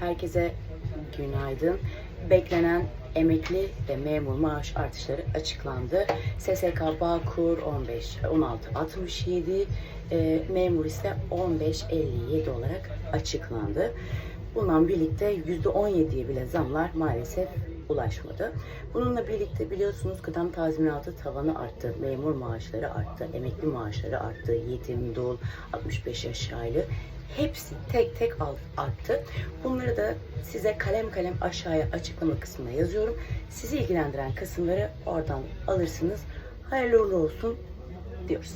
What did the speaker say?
Herkese günaydın. Beklenen emekli ve memur maaş artışları açıklandı. SSK Bağkur 15 16 67, e, memur ise 15 57 olarak açıklandı. Bununla birlikte %17'ye bile zamlar maalesef ulaşmadı. Bununla birlikte biliyorsunuz kıdem tazminatı tavanı arttı, memur maaşları arttı, emekli maaşları arttı, yetim, dul, 65 yaş aile hepsi tek tek arttı. Bunları da size kalem kalem aşağıya açıklama kısmına yazıyorum. Sizi ilgilendiren kısımları oradan alırsınız. Hayırlı uğurlu olsun diyoruz.